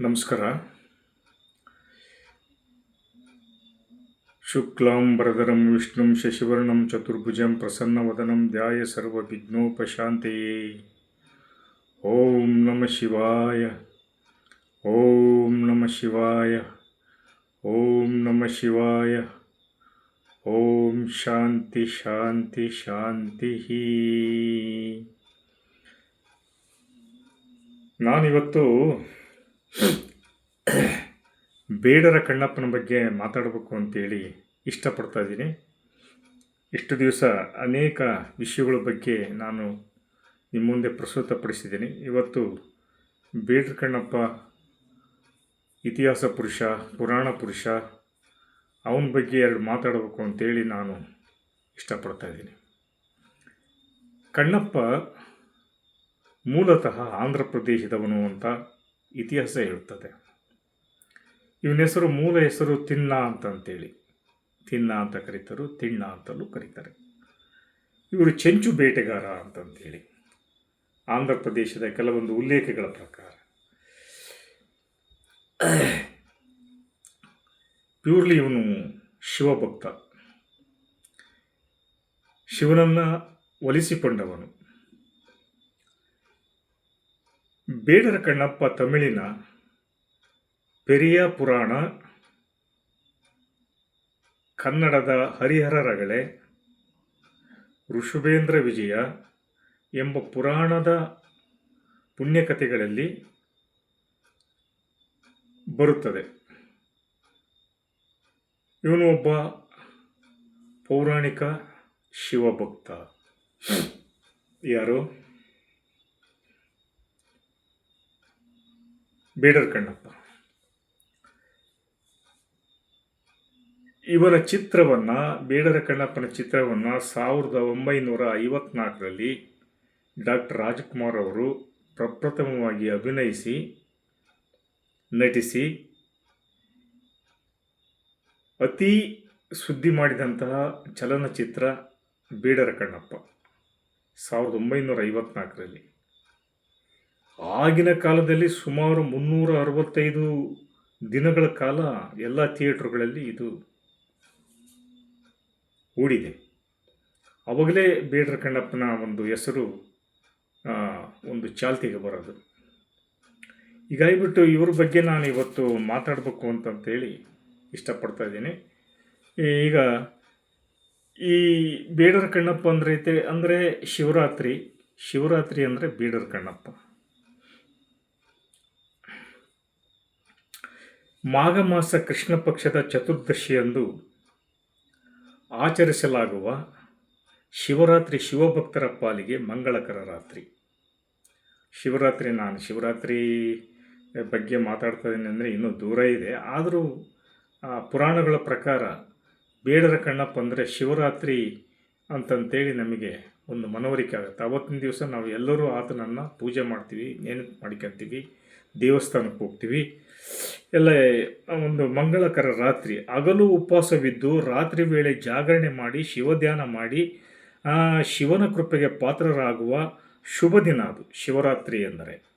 ನಮಸ್ಕಾರ. ಶುಕ್ಲಾಂ ಶುಕ್ಲಾಂಬರಧರಂ ವಿಷ್ಣುಂ ಶಶಿವರ್ಣಂ ಚತುರ್ಭುಜಂ ಪ್ರಸನ್ನವದನಂ ಧ್ಯಾಯ ಸರ್ವವಿಘ್ನೋಪಶಾಂತೆಯೇ. ಓಂ ನಮ ಶಿವಾಯ. ಓಂ ನಮ ಶಿವಾಯ. ಓಂ ನಮ ಶಿವಾಯ. ಓಂ ಶಾಂತಿ ಶಾಂತಿ ಶಾಂತಿ ನಾನಿವತ್ತು ಬೇಡರ ಕಣ್ಣಪ್ಪನ ಬಗ್ಗೆ ಮಾತಾಡಬೇಕು ಅಂತೇಳಿ ಇಷ್ಟಪಡ್ತಾ ಇದ್ದೀನಿ. ಇಷ್ಟು ದಿವಸ ಅನೇಕ ವಿಷಯಗಳ ಬಗ್ಗೆ ನಾನು ನಿಮ್ಮ ಮುಂದೆ ಪ್ರಸ್ತುತಪಡಿಸಿದ್ದೀನಿ. ಇವತ್ತು ಬೇಡರ ಕಣ್ಣಪ್ಪ, ಇತಿಹಾಸ ಪುರುಷ, ಪುರಾಣ ಪುರುಷ, ಅವನ ಬಗ್ಗೆ ಎರಡು ಮಾತಾಡಬೇಕು ಅಂತೇಳಿ ನಾನು ಇಷ್ಟಪಡ್ತಾ ಇದ್ದೀನಿ. ಕಣ್ಣಪ್ಪ ಮೂಲತಃ ಆಂಧ್ರ ಪ್ರದೇಶದವನು ಅಂತ ಇತಿಹಾಸ ಹೇಳುತ್ತದೆ ಇವನ ಹೆಸರು ಮೂಲ ಹೆಸರು ತಿನ್ನ ಅಂತಂತೇಳಿ. ತಿನ್ನ ಅಂತ ಕರೀತಾರೆ, ತಿಣ್ಣ ಅಂತಲೂ ಕರೀತಾರೆ. ಇವರು ಚೆಂಚು ಬೇಟೆಗಾರ ಅಂತಂತೇಳಿ. ಆಂಧ್ರ ಪ್ರದೇಶದ ಕೆಲವೊಂದು ಉಲ್ಲೇಖಗಳ ಪ್ರಕಾರ. ಪ್ಯೂರ್ಲಿ ಇವನು ಶಿವಭಕ್ತ. ಶಿವನನ್ನು ಒಲಿಸಿಕೊಂಡವನು. ಬೇಡರ ಕಣ್ಣಪ್ಪ ತಮಿಳಿನ ಪೆರಿಯ ಪುರಾಣ ಕನ್ನಡದ ಹರಿಹರ ರಗಳೆ ಋಷಭೇಂದ್ರ ವಿಜಯ ಎಂಬ ಪುರಾಣದ ಪುಣ್ಯಕಥೆಗಳಲ್ಲಿ ಬರುತ್ತದೆ. ಇವನು ಒಬ್ಬ ಪೌರಾಣಿಕ ಶಿವಭಕ್ತ. ಯಾರು? ಬೇಡರ್ ಕಣ್ಣಪ್ಪ ಇವರ ಚಿತ್ರವನ್ನು, ಬೇಡರ ಕಣ್ಣಪ್ಪನ ಚಿತ್ರವನ್ನು ಸಾವಿರದ ಒಂಬೈನೂರ ಐವತ್ನಾಲ್ಕರಲ್ಲಿ ಡಾಕ್ಟರ್ ರಾಜಕುಮಾರ್ ಅವರು ಪ್ರಪ್ರಥಮವಾಗಿ ಅಭಿನಯಿಸಿ, ನಟಿಸಿ, ಅತಿ ಸುದ್ದಿ ಮಾಡಿದಂತಹ ಚಲನಚಿತ್ರ ಬೇಡರ ಕಣ್ಣಪ್ಪ, ಸಾವಿರದ ಒಂಬೈನೂರ ಐವತ್ನಾಲ್ಕರಲ್ಲಿ. ಆಗಿನ ಕಾಲದಲ್ಲಿ ಸುಮಾರು ಮುನ್ನೂರ ಅರವತ್ತೈದು ದಿನಗಳ ಕಾಲ ಎಲ್ಲ ಥಿಯೇಟ್ರುಗಳಲ್ಲಿ ಇದು ಓಡಿದೆ. ಅವಾಗಲೇ ಬೇಡ್ರ ಕಣ್ಣಪ್ಪನ ಒಂದು ಹೆಸರು ಒಂದು ಚಾಲ್ತಿಗೆ ಬರೋದು. ಹೀಗಾಗಿಬಿಟ್ಟು ಇವ್ರ ಬಗ್ಗೆ ನಾನು ಇವತ್ತು ಮಾತಾಡಬೇಕು ಅಂತಂತೇಳಿ ಇಷ್ಟಪಡ್ತಾ ಇದ್ದೀನಿ. ಈಗ ಈ ಬೇಡರ ಕಣ್ಣಪ್ಪ ಅಂದರೆ ಅಂದರೆ ಶಿವರಾತ್ರಿ. ಶಿವರಾತ್ರಿ ಅಂದರೆ ಬೇಡರ ಕಣ್ಣಪ್ಪ. ಮಾಘ ಮಾಸ ಕೃಷ್ಣ ಪಕ್ಷದ ಚತುರ್ದಶಿಯಂದು ಆಚರಿಸಲಾಗುವ ಶಿವರಾತ್ರಿ ಶಿವಭಕ್ತರ ಪಾಲಿಗೆ ಮಂಗಳಕರ ರಾತ್ರಿ. ಶಿವರಾತ್ರಿ ನಾನು ಶಿವರಾತ್ರಿ ಬಗ್ಗೆ ಮಾತಾಡ್ತಾ ಇದ್ದೀನಿ ಅಂದರೆ ಇನ್ನೂ ದೂರ ಇದೆ. ಆದರೂ ಪುರಾಣಗಳ ಪ್ರಕಾರ ಬೇಡರ ಕಣ್ಣಪ್ಪ ಅಂದರೆ ಶಿವರಾತ್ರಿ ಅಂತಂತೇಳಿ ನಮಗೆ ಒಂದು ಮನವರಿಕೆ ಆಗುತ್ತೆ. ಅವತ್ತಿನ ದಿವಸ ನಾವು ಎಲ್ಲರೂ ಆತನನ್ನು ಪೂಜೆ ಮಾಡ್ತೀವಿ ನೆನಪು ಮಾಡ್ಕೊತೀವಿ ದೇವಸ್ಥಾನಕ್ಕೆ ಹೋಗ್ತೀವಿ. ಎಲ್ಲ ಒಂದು ಮಂಗಳಕರ ರಾತ್ರಿ. ಹಗಲು ಉಪವಾಸವಿದ್ದು ರಾತ್ರಿ ವೇಳೆ ಜಾಗರಣೆ ಮಾಡಿ ಶಿವಧ್ಯಾನ ಮಾಡಿ ಶಿವನ ಕೃಪೆಗೆ ಪಾತ್ರರಾಗುವ ಶುಭ ದಿನ ಅದು, ಶಿವರಾತ್ರಿ ಎಂದರೆ.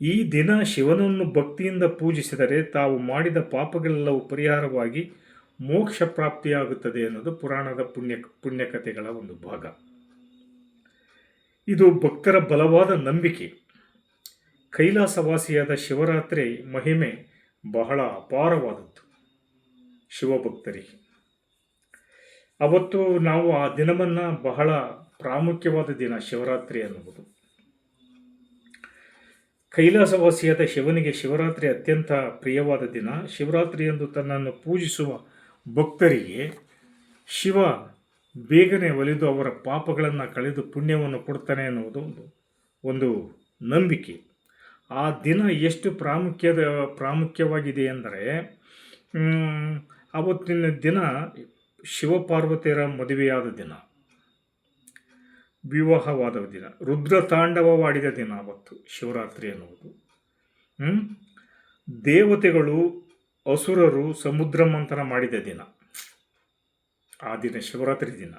ಈ ದಿನ ಶಿವನನ್ನು ಭಕ್ತಿಯಿಂದ ಪೂಜಿಸಿದರೆ ತಾವು ಮಾಡಿದ ಪಾಪಗಳೆಲ್ಲವೂ ಪರಿಹಾರವಾಗಿ ಮೋಕ್ಷ ಪ್ರಾಪ್ತಿಯಾಗುತ್ತದೆ ಅನ್ನೋದು ಪುರಾಣದ ಪುಣ್ಯ, ಪುಣ್ಯಕಥೆಗಳ ಒಂದು ಭಾಗ. ಇದು ಭಕ್ತರ ಬಲವಾದ ನಂಬಿಕೆ. ಕೈಲಾಸವಾಸಿಯಾದ ಶಿವರಾತ್ರಿ ಮಹಿಮೆ ಬಹಳ ಅಪಾರವಾದದ್ದು. ಶಿವಭಕ್ತರಿಗೆ ಅವತ್ತು ನಾವು ಆ ದಿನವನ್ನು ಬಹಳ ಪ್ರಾಮುಖ್ಯವಾದ ದಿನ ಶಿವರಾತ್ರಿ ಅನ್ನುವುದು. ಕೈಲಾಸವಾಸಿಯಾದ ಶಿವನಿಗೆ ಶಿವರಾತ್ರಿ ಅತ್ಯಂತ ಪ್ರಿಯವಾದ ದಿನ. ಶಿವರಾತ್ರಿಯಂದು ತನ್ನನ್ನು ಪೂಜಿಸುವ ಭಕ್ತರಿಗೆ ಶಿವ ಬೇಗನೆ ಒಲಿದು ಅವರ ಪಾಪಗಳನ್ನು ಕಳೆದು ಪುಣ್ಯವನ್ನು ಕೊಡ್ತಾನೆ ಅನ್ನುವುದು ಒಂದು ಒಂದು ನಂಬಿಕೆ. ಆ ದಿನ ಎಷ್ಟು ಪ್ರಾಮುಖ್ಯದ, ಪ್ರಾಮುಖ್ಯವಾಗಿದೆ ಅಂದರೆ ಅವತ್ತಿನ ದಿನ ಶಿವಪಾರ್ವತಿಯರ ಮದುವೆಯಾದ ದಿನ. ವಿವಾಹವಾದ ದಿನ. ರುದ್ರ ತಾಂಡವವಾಡಿದ ದಿನ ಅವತ್ತು, ಶಿವರಾತ್ರಿ ಅನ್ನುವುದು? ದೇವತೆಗಳು ಅಸುರರು ಸಮುದ್ರ ಮಂಥನ ಮಾಡಿದ ದಿನ. ಆ ದಿನ ಶಿವರಾತ್ರಿ ದಿನ.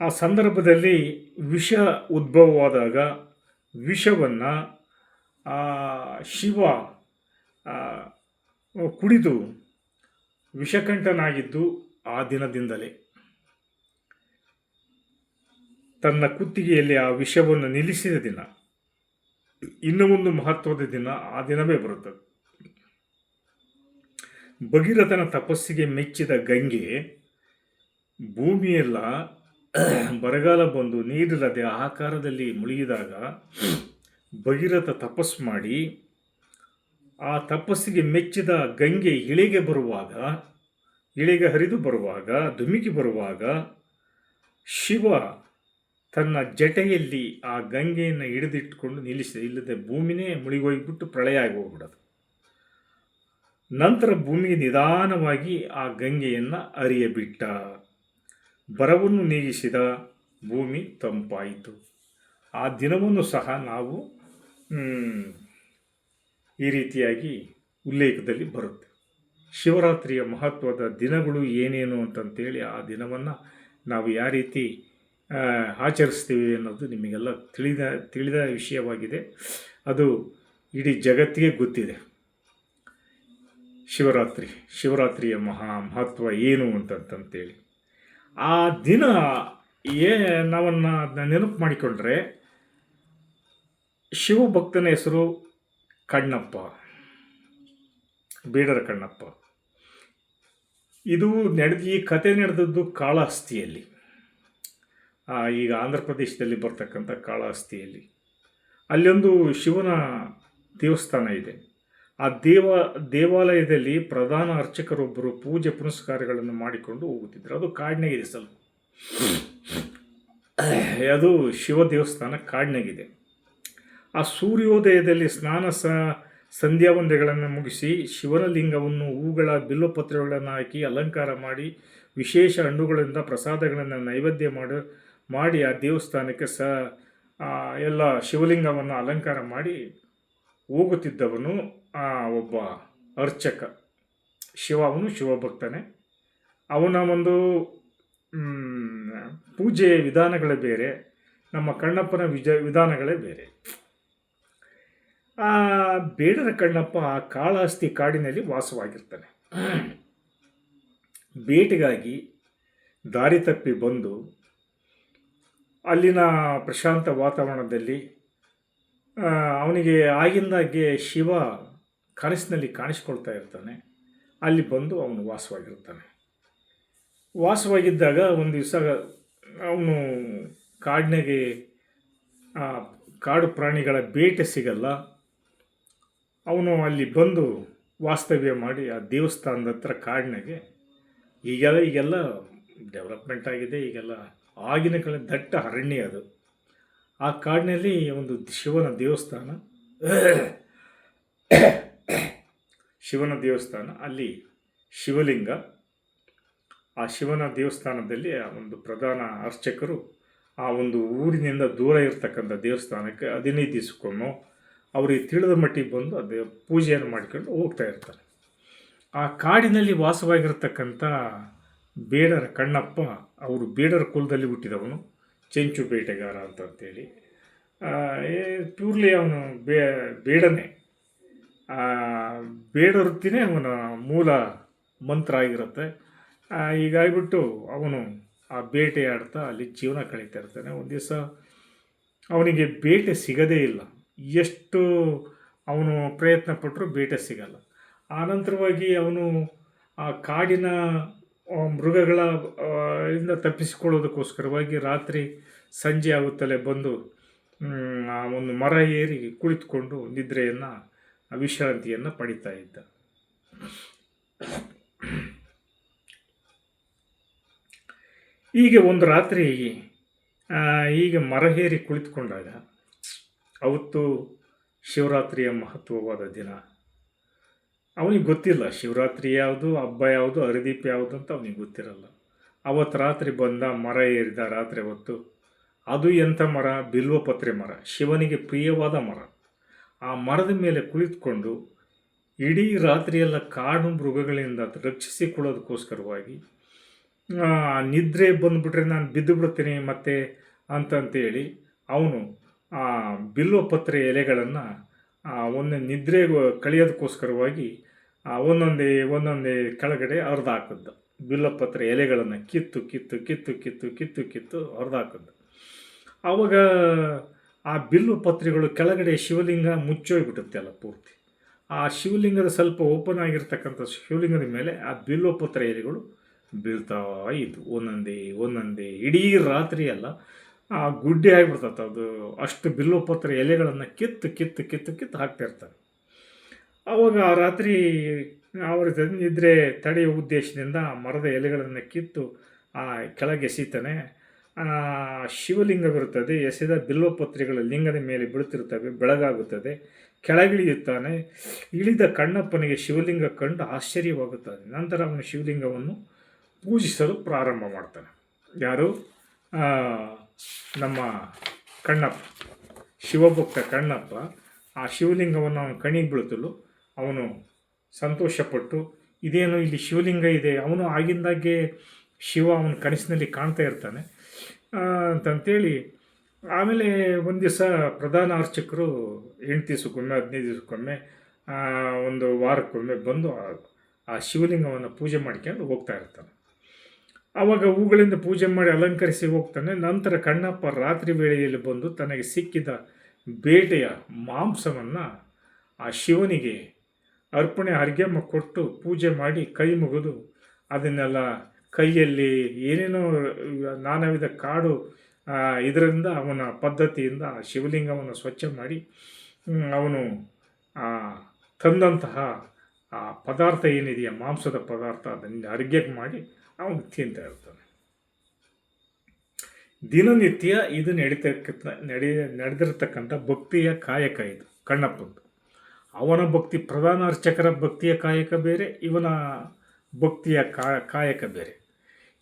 ಆ ಸಂದರ್ಭದಲ್ಲಿ ವಿಷ ಉದ್ಭವವಾದಾಗ ವಿಷವನ್ನು ಶಿವ ಕುಡಿದು ವಿಷಕಂಠನಾಗಿದ್ದು ಆ ದಿನದಿಂದಲೇ. ತನ್ನ ಕುತ್ತಿಗೆಯಲ್ಲಿ ಆ ವಿಷವನ್ನು ನಿಲ್ಲಿಸಿದ ದಿನ. ಇನ್ನೂ ಒಂದು ಮಹತ್ವದ ದಿನ ಆ ದಿನವೇ ಬರುತ್ತದೆ. ಭಗೀರಥನ ತಪಸ್ಸಿಗೆ ಮೆಚ್ಚಿದ ಗಂಗೆ ಭೂಮಿಯೆಲ್ಲ ಬರಗಾಲ ಬಂದು ನೀರಿಲ್ಲದೆ ಆಕಾರದಲ್ಲಿ ಮುಳುಗಿದಾಗ ಭಗೀರಥ ತಪಸ್ಸು ಮಾಡಿ ಆ ತಪಸ್ಸಿಗೆ ಮೆಚ್ಚಿದ ಗಂಗೆ ಇಳೆಗೆ ಬರುವಾಗ, ಇಳೆಗೆ ಹರಿದು ಬರುವಾಗ ಧುಮುಕಿ ಬರುವಾಗ ಶಿವ ತನ್ನ ಜಟೆಯಲ್ಲಿ ಆ ಗಂಗೆಯನ್ನು ಹಿಡಿದಿಟ್ಟುಕೊಂಡು ನಿಲ್ಲಿಸಿದೆ. ಇಲ್ಲದೆ ಭೂಮಿನೇ ಮುಳುಗೋಗ್ಬಿಟ್ಟು ಪ್ರಳಯ ಆಗಿ ಹೋಗ್ಬಿಡೋದು ನಂತರ ಭೂಮಿಗೆ ನಿಧಾನವಾಗಿ ಆ ಗಂಗೆಯನ್ನು ಅರಿಯಬಿಟ್ಟ. ಬರವನ್ನು ನೀಗಿಸಿದ ಭೂಮಿ ತಂಪಾಯಿತು. ಆ ದಿನವನ್ನು ಸಹ ನಾವು ಈ ರೀತಿಯಾಗಿ ಉಲ್ಲೇಖದಲ್ಲಿ ಬರುತ್ತೆ. ಶಿವರಾತ್ರಿಯ ಮಹತ್ವದ ದಿನಗಳು ಏನೇನು ಅಂತಂತೇಳಿ ಆ ದಿನವನ್ನು ನಾವು ಯಾವ ರೀತಿ ಆಚರಿಸ್ತೀವಿ ಅನ್ನೋದು ನಿಮಗೆಲ್ಲ ತಿಳಿದ ತಿಳಿದ ವಿಷಯವಾಗಿದೆ. ಅದು ಇಡೀ ಜಗತ್ತಿಗೆ ಗೊತ್ತಿದೆ. ಶಿವರಾತ್ರಿ, ಶಿವರಾತ್ರಿಯ ಮಹಾ ಮಹತ್ವ ಏನು ಅಂತಂತಂತೇಳಿ. ಆ ದಿನ ಏ ನಾವನ್ನ ನೆನಪು ಮಾಡಿಕೊಂಡ್ರೆ ಶಿವಭಕ್ತನ ಹೆಸರು ಕಣ್ಣಪ್ಪ, ಬೀಡರ ಕಣ್ಣಪ್ಪ. ಇದು ನಡೆದು, ಈ ಕತೆ ನಡೆದದ್ದು ಕಾಳಹಸ್ತಿಯಲ್ಲಿ. ಈಗ ಆಂಧ್ರ ಪ್ರದೇಶದಲ್ಲಿ ಬರ್ತಕ್ಕಂಥ ಕಾಳಹಸ್ತಿಯಲ್ಲಿ. ಅಲ್ಲೊಂದು ಶಿವನ ದೇವಸ್ಥಾನ ಇದೆ. ಆ ದೇವ, ದೇವಾಲಯದಲ್ಲಿ ಪ್ರಧಾನ ಅರ್ಚಕರೊಬ್ಬರು ಪೂಜೆ ಪುನಸ್ಕಾರಗಳನ್ನು ಮಾಡಿಕೊಂಡು ಹೋಗುತ್ತಿದ್ದರು. ಅದು ಕಾಡಿನಾಗಿದೆ ಸ್ವಲ್ಪ. ಅದು ಶಿವ ದೇವಸ್ಥಾನ ಕಾಡಿನಾಗಿದೆ. ಆ ಸೂರ್ಯೋದಯದಲ್ಲಿ ಸ್ನಾನ ಸ ಸಂಧ್ಯಾ ವಂದೆಗಳನ್ನು ಮುಗಿಸಿ ಶಿವನ ಲಿಂಗವನ್ನು ಹೂಗಳ ಬಿಲ್ಲುಪತ್ರಗಳನ್ನು ಹಾಕಿ ಅಲಂಕಾರ ಮಾಡಿ ವಿಶೇಷ ಹಣ್ಣುಗಳಿಂದ ಪ್ರಸಾದಗಳನ್ನು ನೈವೇದ್ಯ ಮಾಡಿ ಮಾಡಿ ಆ ದೇವಸ್ಥಾನಕ್ಕೆ ಸ ಎಲ್ಲ ಶಿವಲಿಂಗವನ್ನು ಅಲಂಕಾರ ಮಾಡಿ ಹೋಗುತ್ತಿದ್ದವನು ಒಬ್ಬ ಅರ್ಚಕ. ಶಿವ ಅವನು ಶಿವಭಕ್ತನೇ. ಅವನ ಒಂದು ಪೂಜೆಯ ಪೂಜೆ ವಿಧಾನಗಳೇ ಬೇರೆ, ನಮ್ಮ ಕಣ್ಣಪ್ಪನ ವಿಜ, ವಿಧಾನಗಳೇ ಬೇರೆ. ಆ ಬೇಡರ ಕಣ್ಣಪ್ಪ ಆ ಕಾಳಹಸ್ತಿ ಕಾಡಿನಲ್ಲಿ ವಾಸವಾಗಿರ್ತಾನೆ. ಬೇಟೆಗಾಗಿ ದಾರಿ ತಪ್ಪಿ ಬಂದು ಅಲ್ಲಿನ ಪ್ರಶಾಂತ ವಾತಾವರಣದಲ್ಲಿ ಅವನಿಗೆ ಆಗಿಂದಾಗೆ ಶಿವ ಕನಸಿನಲ್ಲಿ ಕಾಣಿಸ್ಕೊಳ್ತಾ ಇರ್ತಾನೆ. ಅಲ್ಲಿ ಬಂದು ಅವನು ವಾಸವಾಗಿರ್ತಾನೆ. ವಾಸವಾಗಿದ್ದಾಗ ಒಂದು ದಿವಸ ಅವನು ಕಾಡಿನಾಗೆ ಆ, ಕಾಡು ಪ್ರಾಣಿಗಳ ಬೇಟೆ ಸಿಗಲ್ಲ. ಅವನು ಅಲ್ಲಿ ಬಂದು ವಾಸ್ತವ್ಯ ಮಾಡಿ ಆ ದೇವಸ್ಥಾನದ ಹತ್ರ ಕಾಡಿನಾಗೆ ಈಗೆಲ್ಲ ಈಗೆಲ್ಲ ಡೆವಲಪ್ಮೆಂಟ್ ಆಗಿದೆ ಈಗೆಲ್ಲ ಆಗಿನ ಕಡೆ ದಟ್ಟ ಅರಣ್ಯ ಅದು. ಆ ಕಾಡಿನಲ್ಲಿ ಒಂದು ಶಿವನ ದೇವಸ್ಥಾನ. ಶಿವನ ದೇವಸ್ಥಾನ, ಅಲ್ಲಿ ಶಿವಲಿಂಗ. ಆ ಶಿವನ ದೇವಸ್ಥಾನದಲ್ಲಿ ಆ ಒಂದು ಪ್ರಧಾನ ಅರ್ಚಕರು ಆ ಒಂದು ಊರಿನಿಂದ ದೂರ ಇರತಕ್ಕಂಥ ದೇವಸ್ಥಾನಕ್ಕೆ ಹದಿನೈದು ದಿವಸಕ್ಕೊಮ್ಮೆ ಅವರಿಗೆ ತಿಳಿದ ಮಟ್ಟಿಗೆ ಬಂದು ಅದು ಪೂಜೆಯನ್ನು ಮಾಡಿಕೊಂಡು ಹೋಗ್ತಾ ಇರ್ತಾರೆ. ಆ ಕಾಡಿನಲ್ಲಿ ವಾಸವಾಗಿರತಕ್ಕಂಥ ಬೇಡರ ಕಣ್ಣಪ್ಪ, ಅವರು ಬೇಡರ ಕುಲದಲ್ಲಿ ಹುಟ್ಟಿದವನು, ಚೆಂಚು ಬೇಟೆಗಾರ ಅಂತಂತೇಳಿ. ಪ್ಯೂರ್ಲಿ ಅವನು ಬೇ, ಬೇಡನೆ. ಬೇಡ ವೃತ್ತಿನೇ ಅವನ ಮೂಲ ಮಂತ್ರ ಆಗಿರುತ್ತೆ. ಹೀಗಾಗ್ಬಿಟ್ಟು ಅವನು ಆ ಬೇಟೆ ಆಡ್ತಾ ಅಲ್ಲಿ ಜೀವನ ಕಳೀತಾ ಇರ್ತಾನೆ. ಒಂದು ದಿವಸ ಅವನಿಗೆ ಬೇಟೆ ಸಿಗದೇ ಇಲ್ಲ. ಎಷ್ಟು ಅವನು ಪ್ರಯತ್ನ ಪಟ್ಟರೂ ಬೇಟೆ ಸಿಗಲ್ಲ. ಆನಂತರವಾಗಿ ಅವನು ಆ ಕಾಡಿನ ಮೃಗಗಳ ಇಂದ ತಪ್ಪಿಸಿಕೊಳ್ಳೋದಕ್ಕೋಸ್ಕರವಾಗಿ ರಾತ್ರಿ ಸಂಜೆ ಆಗುತ್ತಲೇ ಬಂದು ಒಂದು ಮರ ಏರಿ ಕುಳಿತುಕೊಂಡು ನಿದ್ರೆಯನ್ನು ವಿಶ್ರಾಂತಿಯನ್ನು ಪಡಿತಾ ಇದ್ದ. ಹೀಗೆ ಒಂದು ರಾತ್ರಿ ಈಗ ಮರ ಹೇರಿ ಕುಳಿತುಕೊಂಡಾಗ ಅವತ್ತು ಶಿವರಾತ್ರಿಯ ಮಹತ್ವವಾದ ದಿನ. ಅವನಿಗೆ ಗೊತ್ತಿಲ್ಲ, ಶಿವರಾತ್ರಿ ಯಾವುದು, ಹಬ್ಬ ಯಾವುದು, ಹರಿದೀಪ ಯಾವುದು ಅಂತ ಅವನಿಗೆ ಗೊತ್ತಿರಲ್ಲ. ಅವತ್ತು ರಾತ್ರಿ ಬಂದ ಮರ ಏರಿದ ರಾತ್ರಿ ಹೊತ್ತು ಅದು ಎಂಥ ಮರ? ಬಿಲ್ವಪತ್ರೆ ಮರ. ಶಿವನಿಗೆ ಪ್ರಿಯವಾದ ಮರ. ಆ ಮರದ ಮೇಲೆ ಕುಳಿತುಕೊಂಡು ಇಡೀ ರಾತ್ರಿಯೆಲ್ಲ ಕಾಡು ಮೃಗಗಳಿಂದ ರಕ್ಷಿಸಿಕೊಳ್ಳೋದಕ್ಕೋಸ್ಕರವಾಗಿ ನಿದ್ರೆ ಬಂದುಬಿಟ್ರೆ ನಾನು ಬಿದ್ದು ಬಿಡ್ತೀನಿ ಮತ್ತೆ ಅಂತಂತೇಳಿ ಅವನು ಆ ಬಿಲ್ವಪತ್ರೆ ಎಲೆಗಳನ್ನು ಒಂದೇ ನಿದ್ರೆ ಕಳೆಯೋದಕ್ಕೋಸ್ಕರವಾಗಿ ಒಂದೊಂದೇ ಒಂದೊಂದೇ ಕೆಳಗಡೆ ಹರಿದು ಬಿಲ್ಲಪತ್ರೆ ಎಲೆಗಳನ್ನು ಕಿತ್ತು ಕಿತ್ತು ಕಿತ್ತು ಕಿತ್ತು ಕಿತ್ತು ಕಿತ್ತು ಹರಿದು ಹಾಕಿದ್ದು ಆವಾಗ ಆ ಬಿಲ್ಲು ಪತ್ರೆಗಳು ಕೆಳಗಡೆ ಶಿವಲಿಂಗ ಮುಚ್ಚೋಗ್ಬಿಟ್ಟುತ್ತೆ ಅಲ್ಲ ಪೂರ್ತಿ. ಆ ಶಿವಲಿಂಗದ ಸ್ವಲ್ಪ ಓಪನ್ ಆಗಿರ್ತಕ್ಕಂಥ ಶಿವಲಿಂಗದ ಮೇಲೆ ಆ ಬಿಲ್ಲು ಪತ್ರ ಎಲೆಗಳು ಬೀಳ್ತಾ ಇದ್ವು. ಒಂದೊಂದೇ ಒಂದೊಂದೇ, ಇಡೀ ರಾತ್ರಿ ಅಲ್ಲ ಆ ಗುಡ್ಡೆ ಆಗಿಬಿಡ್ತದೆ ಅದು ಅಷ್ಟು ಬಿಲ್ಲು ಪತ್ರ ಎಲೆಗಳನ್ನು ಕಿತ್ತು ಕಿತ್ತು ಕಿತ್ತು ಕಿತ್ತು ಹಾಕ್ತಿರ್ತಾರೆ ಆವಾಗ ಆ ರಾತ್ರಿ ಅವರ ಇದ್ರೆ ತಡೆಯುವ ಉದ್ದೇಶದಿಂದ ಮರದ ಎಲೆಗಳನ್ನು ಕಿತ್ತು ಆ ಕೆಳಗೆ ಎಸಿತಾನೆ ಶಿವಲಿಂಗವಿರುತ್ತದೆ. ಎಸೆದ ಬಿಲ್ವಪತ್ರಿಗಳ ಲಿಂಗದ ಮೇಲೆ ಬೀಳುತ್ತಿರುತ್ತವೆ, ಬೆಳಗಾಗುತ್ತದೆ, ಕೆಳಗಿಳಿಯುತ್ತಾನೆ. ಇಳಿದ ಕಣ್ಣಪ್ಪನಿಗೆ ಶಿವಲಿಂಗ ಕಂಡು ಆಶ್ಚರ್ಯವಾಗುತ್ತದೆ. ನಂತರ ಅವನು ಶಿವಲಿಂಗವನ್ನು ಪೂಜಿಸಲು ಪ್ರಾರಂಭ ಮಾಡ್ತಾನೆ. ಯಾರು? ನಮ್ಮ ಕಣ್ಣಪ್ಪ. ಶಿವಭಕ್ತ ಕಣ್ಣಪ್ಪ. ಆ ಶಿವಲಿಂಗವನ್ನು ಅವನು ಕಣಿಗೆ ಬೀಳುತ್ತಲು ಅವನು ಸಂತೋಷಪಟ್ಟು, ಇದೇನು ಇಲ್ಲಿ ಶಿವಲಿಂಗ ಇದೆ, ಅವನು ಆಗಿಂದಾಗೆ ಶಿವ ಅವನ ಕನಸಿನಲ್ಲಿ ಕಾಣ್ತಾ ಇರ್ತಾನೆ. ಅಂತಂತೇಳಿ ಆಮೇಲೆ ಒಂದು ದಿವಸ ಪ್ರಧಾನ ಅರ್ಚಕರು ಎಂಟು ದಿವಸಕ್ಕೊಮ್ಮೆ, ಹದಿನೈದು ದಿವಸಕ್ಕೊಮ್ಮೆ ಒಂದು ವಾರಕ್ಕೊಮ್ಮೆ ಬಂದು ಆ- ಆ ಶಿವಲಿಂಗವನ್ನು ಪೂಜೆ ಮಾಡ್ಕೊಂಡು ಹೋಗ್ತಾ ಇರ್ತಾನೆ ಆವಾಗ ಹೂಗಳಿಂದ ಪೂಜೆ ಮಾಡಿ ಅಲಂಕರಿಸಿ ಹೋಗ್ತಾನೆ. ನಂತರ ಕಣ್ಣಪ್ಪ ರಾತ್ರಿ ವೇಳೆಯಲ್ಲಿ ಬಂದು ತನಗೆ ಸಿಕ್ಕಿದ ಬೇಟೆಯ ಮಾಂಸವನ್ನು ಆ ಶಿವನಿಗೆ ಅರ್ಪಣೆ ಅರ್ಗೆಮ್ಮ ಕೊಟ್ಟು ಪೂಜೆ ಮಾಡಿ ಕೈ ಮುಗಿದು ಅದನ್ನೆಲ್ಲ ಕೈಯಲ್ಲಿ ಏನೇನೋ ನಾನಾ ವಿಧ ಕಾಡು ಇದರಿಂದ ಅವನ ಪದ್ಧತಿಯಿಂದ ಶಿವಲಿಂಗವನ್ನು ಸ್ವಚ್ಛ ಮಾಡಿ ಅವನು ತಂದಂತಹ, ಆ, ಪದಾರ್ಥ ಏನಿದೆಯಾ, ಮಾಂಸದ ಪದಾರ್ಥ ಅದನ್ನು ಅರ್ಘ್ಯ ಮಾಡಿ ಅವನು ತಿಂತಾ ಇರ್ತಾನೆ. ದಿನನಿತ್ಯ ಇದು ನಡೀತಕ್ಕ ನಡೆ, ನಡೆದಿರ್ತಕ್ಕಂಥ ಭಕ್ತಿಯ ಕಾಯಕ ಇದು, ಕಣ್ಣಪ್ಪಂದು. ಅವನ ಭಕ್ತಿ ಪ್ರಧಾನ ಅರ್ಚಕರ ಭಕ್ತಿಯ ಕಾಯಕ ಬೇರೆ, ಇವನ ಭಕ್ತಿಯ ಕಾಯಕ ಬೇರೆ.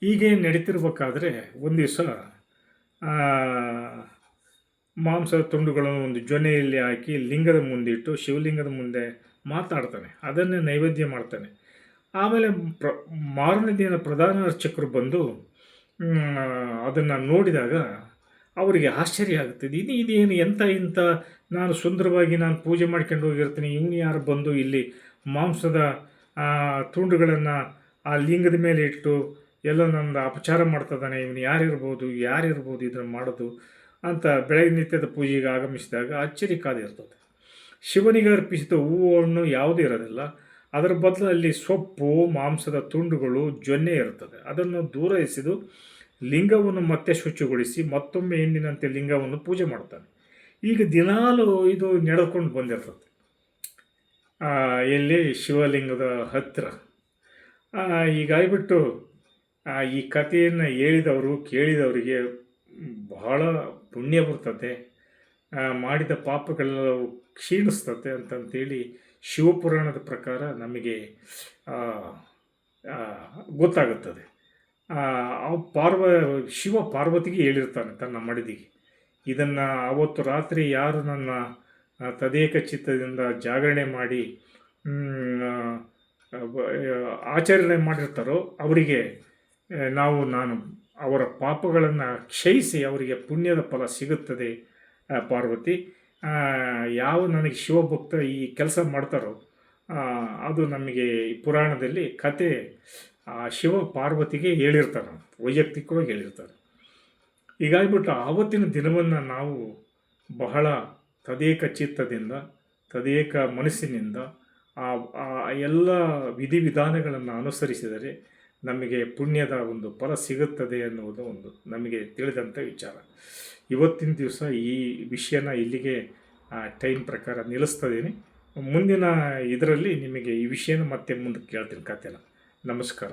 ಹೀಗೆ ನಡೀತಿರ್ಬೇಕಾದ್ರೆ ಒಂದು ದಿವಸ ಮಾಂಸದ ತುಂಡುಗಳನ್ನು ಒಂದು ಜೊನೆಯಲ್ಲಿ ಹಾಕಿ ಲಿಂಗದ ಮುಂದಿಟ್ಟು ಶಿವಲಿಂಗದ ಮುಂದೆ ಮಾತಾಡ್ತಾನೆ. ಅದನ್ನೇ ನೈವೇದ್ಯ ಮಾಡ್ತಾನೆ. ಆಮೇಲೆ ಪ್ರ, ಮಾರನೇ ದಿನ ಪ್ರಧಾನ ಅರ್ಚಕರು ಬಂದು ಅದನ್ನು ನೋಡಿದಾಗ ಅವರಿಗೆ ಆಶ್ಚರ್ಯ ಆಗುತ್ತದೆ ಇದು, ಇದೇನು ಎಂಥ ಇಂಥ ನಾನು ಸುಂದರವಾಗಿ ನಾನು ಪೂಜೆ ಮಾಡ್ಕೊಂಡು ಹೋಗಿರ್ತೀನಿ. ಇವನು ಯಾರು ಬಂದು ಇಲ್ಲಿ ಮಾಂಸದ ತುಂಡುಗಳನ್ನು ಆ ಲಿಂಗದ ಮೇಲೆ ಇಟ್ಟು ಎಲ್ಲ ನನ್ನ ಅಪಚಾರ ಮಾಡ್ತದಾನೆ ಇವನು ಯಾರಿರ್ಬೋದು ಯಾರಿರ್ಬೋದು ಇದನ್ನು ಮಾಡೋದು ಅಂತ ಬೆಳಗ್ಗೆ ನಿತ್ಯದ ಪೂಜೆಗೆ ಆಗಮಿಸಿದಾಗ ಅಚ್ಚರಿ ಕಾದಿರ್ತದೆ ಶಿವನಿಗೆ ಅರ್ಪಿಸಿದ ಹೂವು ಹಣ್ಣು ಯಾವುದೂ ಇರೋದಿಲ್ಲ. ಅದರ ಬದಲಲ್ಲಿ ಸೊಪ್ಪು, ಮಾಂಸದ ತುಂಡುಗಳು, ಜೊನ್ನೆ ಇರ್ತದೆ. ಅದನ್ನು ದೂರ ಎಸೆದು ಲಿಂಗವನ್ನು ಮತ್ತೆ ಶುಚಿಗೊಳಿಸಿ ಮತ್ತೊಮ್ಮೆ ಎಂದಿನಂತೆ ಲಿಂಗವನ್ನು ಪೂಜೆ ಮಾಡ್ತಾನೆ. ಈಗ ದಿನಾಲೂ ಇದು ನಡೆದುಕೊಂಡು ಬಂದಿರ್ತದೆ. ಎಲ್ಲಿ ಶಿವಲಿಂಗದ ಹತ್ತಿರ. ಹೀಗಾಗ್ಬಿಟ್ಟು ಈ ಕಥೆಯನ್ನು ಹೇಳಿದವರು, ಕೇಳಿದವರಿಗೆ ಬಹಳ ಪುಣ್ಯ ಬರ್ತದೆ. ಮಾಡಿದ ಪಾಪಗಳೆಲ್ಲವೂ ಕ್ಷೀಣಿಸ್ತದೆ ಅಂತಂತೇಳಿ ಶಿವಪುರಾಣದ ಪ್ರಕಾರ ನಮಗೆ ಗೊತ್ತಾಗುತ್ತದೆ. ಆ ಪಾರ್ವ, ಶಿವ ಪಾರ್ವತಿಗೆ ಹೇಳಿರ್ತಾನೆ ತನ್ನ ಮಡದಿಗೆ, ಇದನ್ನು ಅವತ್ತು ರಾತ್ರಿ ಯಾರು ನನ್ನ ತದೇಕ ಚಿತ್ತದಿಂದ ಜಾಗರಣೆ ಮಾಡಿ ಆಚರಣೆ ಮಾಡಿರ್ತಾರೋ ಅವರಿಗೆ ನಾವು ನಾನು ಅವರ ಪಾಪಗಳನ್ನು ಕ್ಷಯಿಸಿ ಅವರಿಗೆ ಪುಣ್ಯದ ಫಲ ಸಿಗುತ್ತದೆ ಪಾರ್ವತಿ. ಯಾವ ನನಗೆ ಶಿವಭಕ್ತ ಈ ಕೆಲಸ ಮಾಡ್ತಾರೋ ಅದು ನಮಗೆ ಪುರಾಣದಲ್ಲಿ ಕತೆ ಆ ಶಿವ ಪಾರ್ವತಿಗೆ ಹೇಳಿರ್ತಾರೆ ವೈಯಕ್ತಿಕವಾಗಿ ಹೇಳಿರ್ತಾರೆ ಹೀಗಾಗಿಬಿಟ್ಟು ಆವತ್ತಿನ ದಿನವನ್ನು ನಾವು ಬಹಳ ತದೇಕ ಚಿತ್ತದಿಂದ, ತದೇಕ ಮನಸ್ಸಿನಿಂದ ಆ, ಎಲ್ಲ ವಿಧಿವಿಧಾನಗಳನ್ನು ಅನುಸರಿಸಿದರೆ ನಮಗೆ ಪುಣ್ಯದ ಒಂದು ಫಲ ಸಿಗುತ್ತದೆ ಅನ್ನುವುದು ಒಂದು ನಮಗೆ ತಿಳಿದಂಥ ವಿಚಾರ. ಇವತ್ತಿನ ದಿವಸ ಈ ವಿಷಯನ ಇಲ್ಲಿಗೆ ಟೈಮ್ ಪ್ರಕಾರ ನಿಲ್ಲಿಸ್ತಿದ್ದೀನಿ. ಮುಂದಿನ ಇದರಲ್ಲಿ ನಿಮಗೆ ಈ ವಿಷಯನ ಮತ್ತೆ ಮುಂದೆ ಕೇಳ್ತೀನಿ ಕತೆನ ನಮಸ್ಕಾರ.